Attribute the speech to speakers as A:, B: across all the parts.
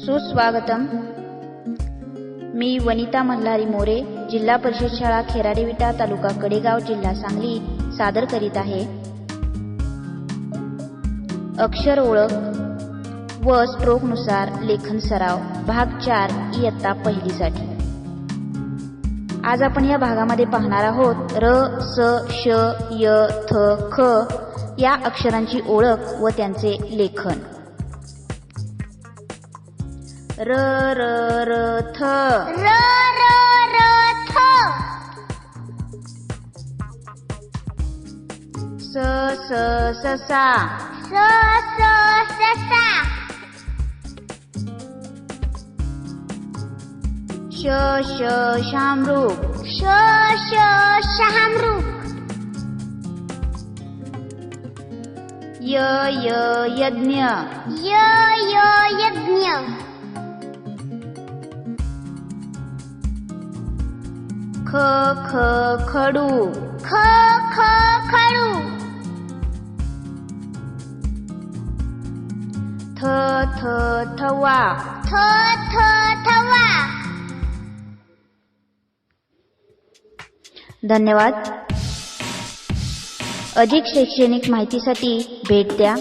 A: सुस्वागतम. मी वनिता मल्हारी मोरे जिल्हा परिषद शाळा खेराडेविटा तालुका कडेगाव जिल्हा सांगली सादर करीत आहे. अक्षर ओळख व स्ट्रोकनुसार लेखन सराव भाग चार इयत्ता पहिलीसाठी. आज आपण या भागामध्ये पाहणार आहोत र स श य थ ख या अक्षरांची ओळख व त्यांचे लेखन. र र र थ.
B: र र र थ.
A: स स ससा
B: स. स ससा
A: श श शामरूप
B: श श शहामृग
A: य य यज्ञ.
B: य य यज्ञ.
A: ख ख खडू.
B: ख ख खडू.
A: थ थ थवा.
B: थ थ थवा.
A: धन्यवाद. अधिक शैक्षणिक माहितीसाठी भेट द्या.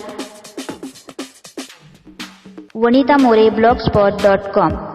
A: Vanita More blog spot dot com